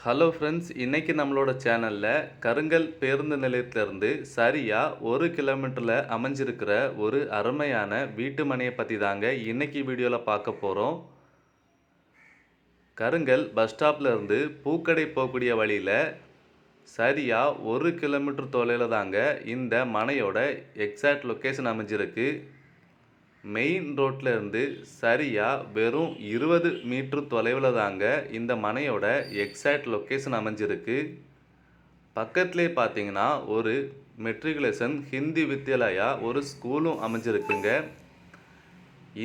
Hello friends இன்றைக்கி நம்மளோட சேனலில் கருங்கல் பேருந்து நிலையத்திலேருந்து சரியாக ஒரு கிலோமீட்டரில் அமைஞ்சிருக்கிற ஒரு அருமையான வீட்டு மனையை பற்றி தாங்க இன்றைக்கி வீடியோவில் பார்க்க போகிறோம் கருங்கல் பஸ் ஸ்டாப்லேருந்து பூக்கடை போகக்கூடிய வழியில் சரியாக ஒரு கிலோமீட்டர் தொலைவில் தாங்க இந்த மனையோட எக்ஸாக்ட் லொக்கேஷன் அமைஞ்சிருக்கு. மெயின் ரோட்டில் இருந்து சரியாக வெறும் இருபது மீட்ரு தொலைவில் தாங்க இந்த மனையோட எக்ஸாக்ட் லொக்கேஷன் அமைஞ்சிருக்கு. பக்கத்துலேயே பார்த்தீங்கன்னா ஒரு மெட்ரிகுலேஷன் ஹிந்தி வித்யாலயா ஒரு ஸ்கூலும் அமைஞ்சிருக்குங்க.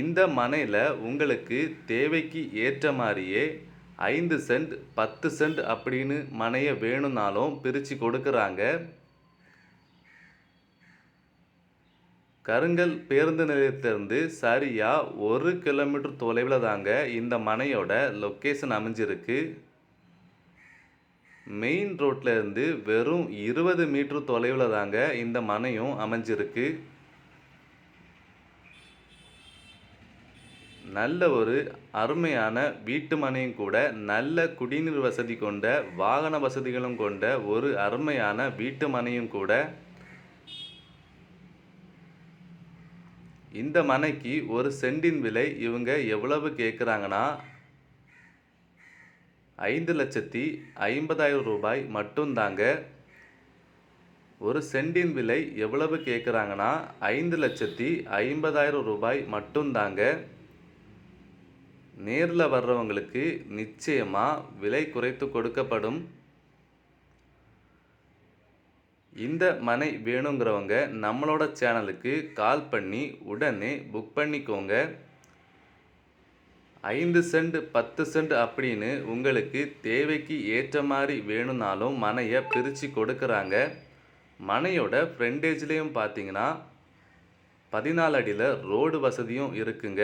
இந்த மனையில் உங்களுக்கு தேவைக்கு ஏற்ற மாதிரியே ஐந்து சென்ட் பத்து சென்ட் அப்படின்னு மனையை வேணும்னாலும் பிரித்து கொடுக்குறாங்க. கருங்கல் பேருந்து நிலையத்திலிருந்து சரியாக ஒரு கிலோமீட்டர் தொலைவில் தாங்க இந்த மனையோட லொக்கேஷன் அமைஞ்சிருக்கு. மெயின் ரோட்லேருந்து வெறும் இருபது மீட்டர் தொலைவில் தாங்க இந்த மனையும் அமைஞ்சிருக்கு. நல்ல ஒரு அருமையான வீட்டு மனையும் கூட நல்ல குடிநீர் வசதி கொண்ட வாகன வசதிகளும் கொண்ட ஒரு அருமையான வீட்டு மனையும் கூட இந்த மனைக்கு ஒரு சென்டின் விலை இவங்க எவ்வளவு கேட்குறாங்கன்னா ஐந்து லட்சத்தி ஐம்பதாயிரம் ரூபாய் மட்டும்தாங்க. ஒரு சென்டின் விலை எவ்வளவு கேட்குறாங்கன்னா ஐந்து லட்சத்தி ஐம்பதாயிரம் ரூபாய் மட்டும்தாங்க. நேரில் வர்றவங்களுக்கு நிச்சயமாக விலை குறைத்து கொடுக்கப்படும். இந்த மனை வேணுங்கிறவங்க நம்மளோட சேனலுக்கு கால் பண்ணி உடனே புக் பண்ணிக்கோங்க. ஐந்து சென்ட் பத்து சென்ட் அப்படின்னு உங்களுக்கு தேவைக்கு ஏற்ற மாதிரி வேணும்னாலும் மனையை பிரித்து கொடுக்குறாங்க. மனையோட ஃப்ரெண்டேஜ்லேயும் பார்த்தீங்கன்னா பதினாலு அடியில் ரோடு வசதியும் இருக்குங்க.